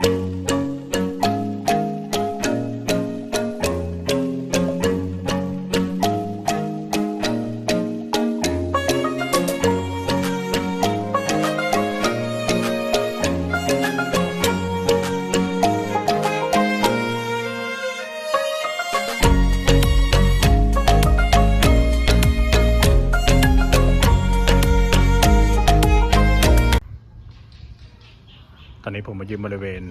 ต อนนี้ผมมายืนบริเวณ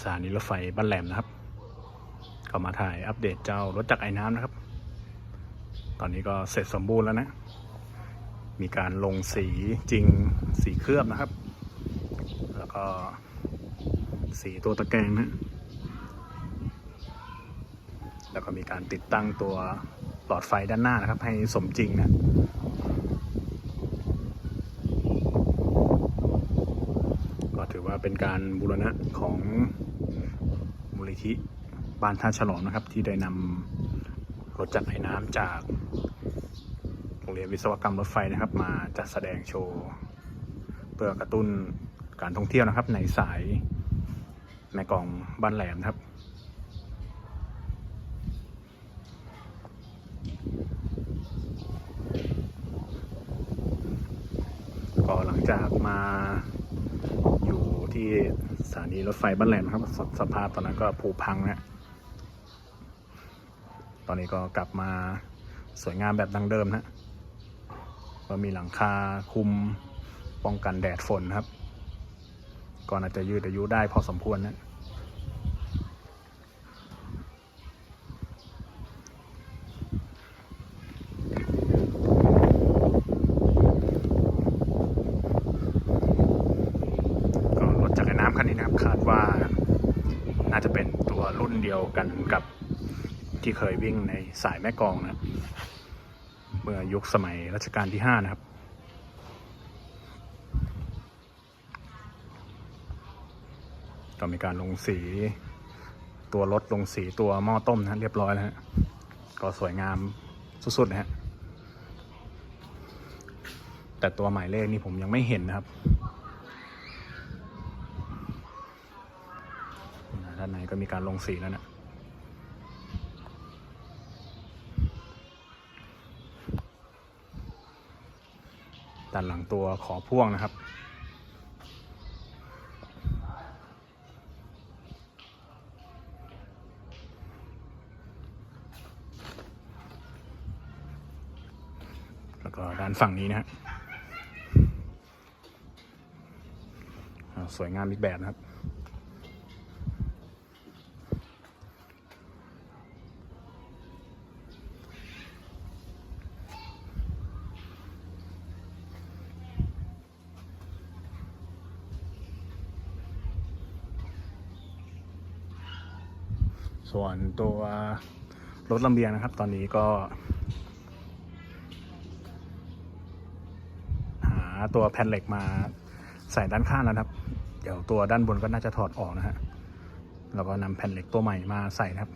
สถานีรถไฟบ้านแหลมนะครับ ก็มาถ่ายอัปเดตเจ้ารถจักรไอ้น้ำนะครับ ตอนนี้ก็เสร็จสมบูรณ์แล้วนะ มีการลงสีจริงสีเคลือบนะครับ แล้วก็สีตัวตะแกรงนะ แล้วก็มีการติดตั้งตัวหลอดไฟด้านหน้านะครับ ให้สมจริงนะ ก็ถือว่า เป็นการบูรณะของมูลนิธิบ้านท่าฉลองนะครับ ที่ได้นำรถจักรไอ้น้ำจากโรงเรียนวิศวกรรมรถไฟนะครับ มาจัดแสดงโชว์ เพื่อกระตุ้นการท่องเที่ยวนะครับ ในสายแม่กลองบ้านแหลมครับก็หลังจากมาอยู่ ที่สถานีรถไฟบ้านแหลมครับสสภาพตอนนั้นก็ผุพังนะตอนนี้ก็กลับมาสวยงามแบบดังเดิมนะก็มีหลังคาคุมป้องกันแดดฝนครับก็น่าจะยืดอายุได้พอสมควรนะ ก็รถจักรยานน้ำคันนี้นะครับคาด ว่าน่าจะเป็นตัวรุ่นเดียวกันกับที่เคยวิ่งในสายแม่กองนะเมื่อยุคสมัยรัชกาลที่ห้านะครับ ก็มีการลงสีตัวรถลงสีตัวหม้อต้มนะฮะเรียบร้อยแล้วฮะก็สวยงามสุดๆนะฮะแต่ตัวหมายเลขนี่ผมยังไม่เห็นนะครับ ด้านในก็มีการลงสีแล้วนะด้านหลังตัวขอพ่วงนะครับแล้วก็ด้านฝั่งนี้นะฮะสวยงามอีกแบบนะครับ ส่วนตัวรถลำเลียงนะครับ ตอนนี้ก็ หาตัวแผ่นเหล็กมาใส่ด้านข้างแล้วครับ เดี๋ยวตัวด้านบนก็น่าจะถอดออกนะฮะแล้วก็นำแผ่นเหล็กตัวใหม่มาใส่นะครับ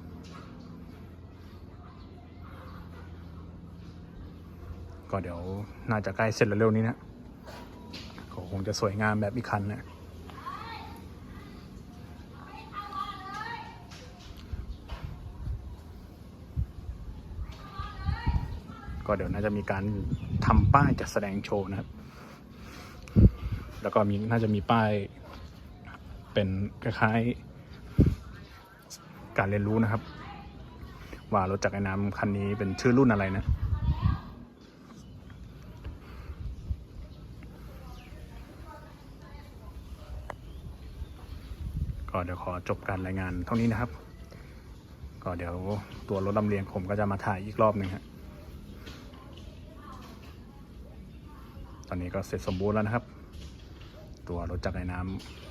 ก็เดี๋ยวน่าจะใกล้เสร็จแล้วเร็วนี้นะคงจะสวยงามแบบอีกคันนะ ก็เดี๋ยวน่าจะมีการทำป้ายจัดแสดงโชว์นะครับ แล้วก็มีน่าจะมีป้ายเป็นคล้ายๆการเรียนรู้นะครับ ว่ารถจักรยานน้ำคันนี้เป็นชื่อรุ่นอะไรนะก็เดี๋ยวขอจบการรายงานเท่านี้นะครับ ก็เดี๋ยวตัวรถลำเลียงผมก็จะมาถ่ายอีกรอบหนึ่งฮะ ตอนนี้ก็เสร็จสมบูรณ์แล้วนะครับ ตัวรถจักรยานน้ำ